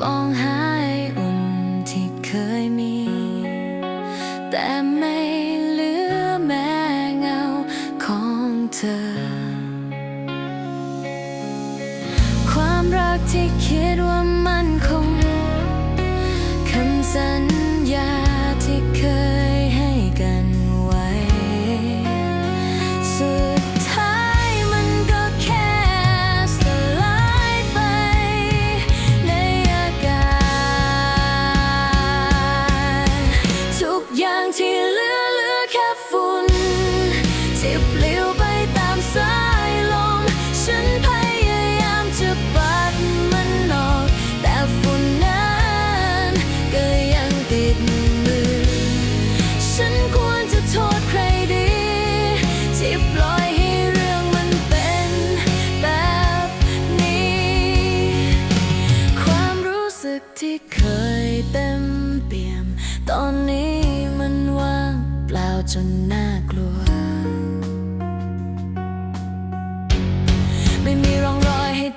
มองหาไออุ่นที่เคยมี แต่ไม่เหลือแม้เงาของเธอ ความรักที่คิดว่ามันคงคำสัญ อย่างที่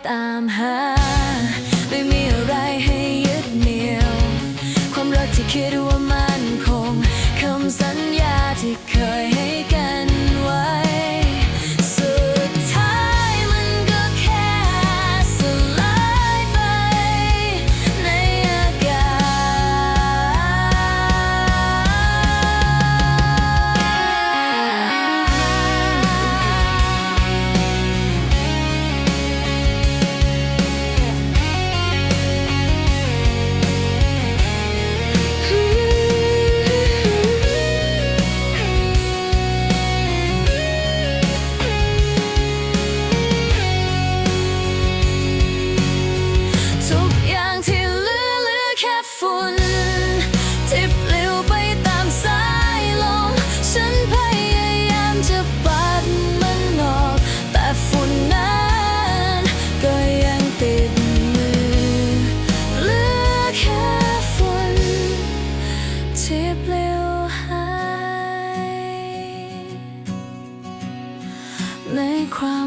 ตามหา ฝุ่นที่ปลิวไปตามสายลม ฉันพยายามจะปัดมันออก แต่ฝุ่นนั้นก็ยังติดมือเหลือแค่ฝุ่นที่ปลิวหายในความ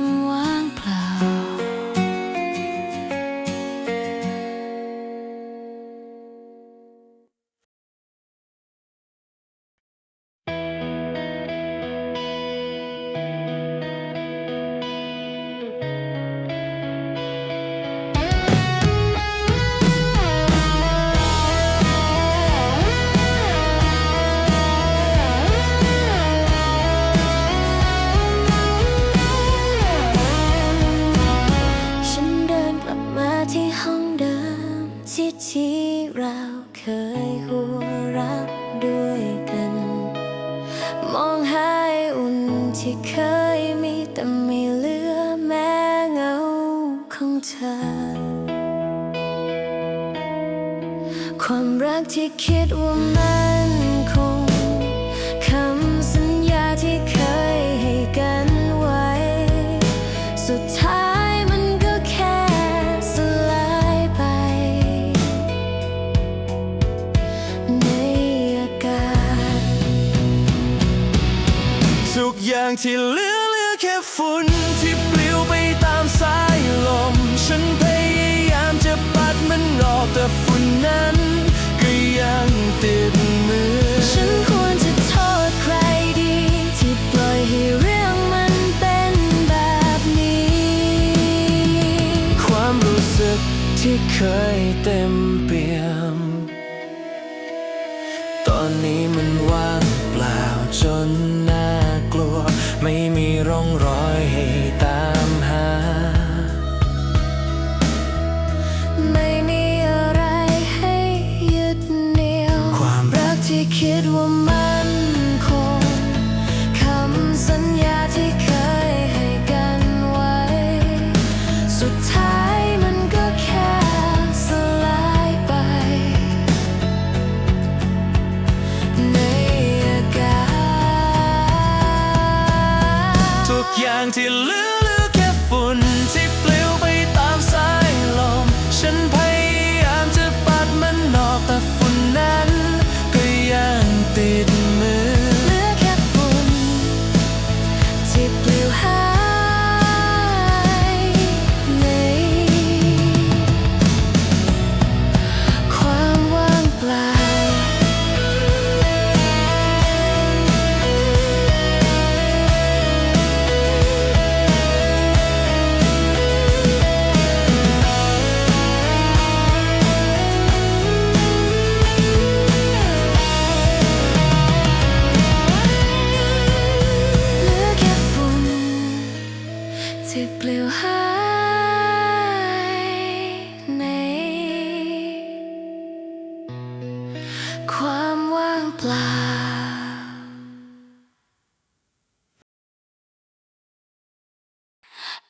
ของเธอ ความรักที่คิดว่ามันคงคำสัญญาที่เคยให้กันไว้ สุดท้ายมันก็แค่สลายไป ในอากาศทุกอย่างที่เหลือเหลือแค่ฝุ่น แต่ฝุ่นนั้นก็ยังติดมือ ฉันควรจะโทษใครดี ที่ปล่อยให้เรื่องมันเป็นแบบนี้ ความรู้สึกที่เคยเต็มเปี่ยม ตอนนี้มันว่างเปล่าจนน่ากลัว ไม่มีร่องรอย อย่างที่เหลือ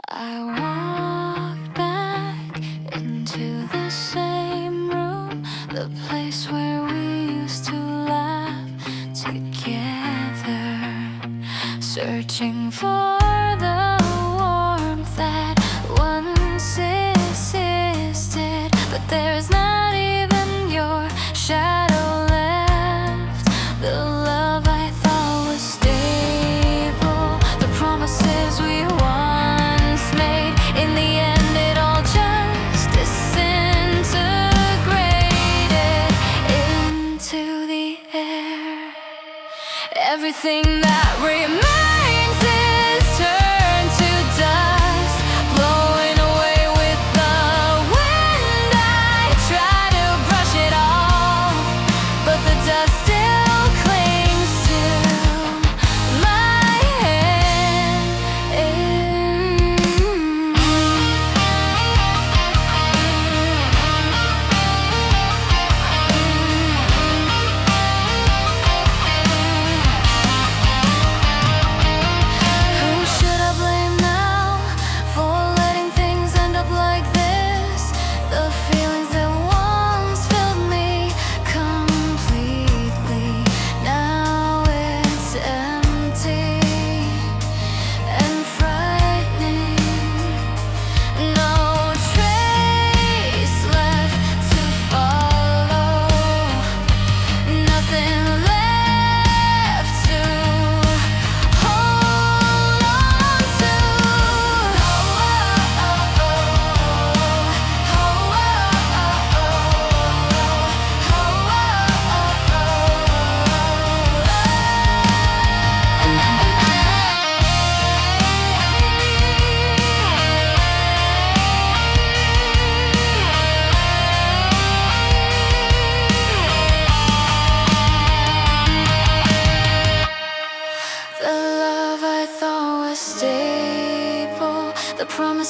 I walk back into the same room, the place where we used to laugh together, searching for everything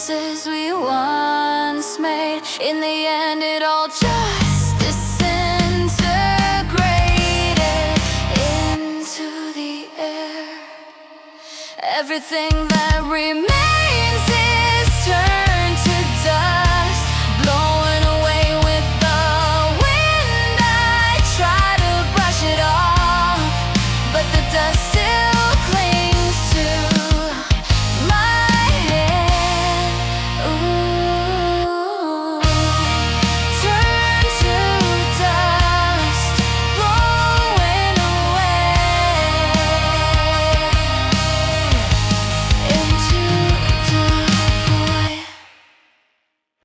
promises we once made. In the end, it all just disintegrated into the air. Everything that remains.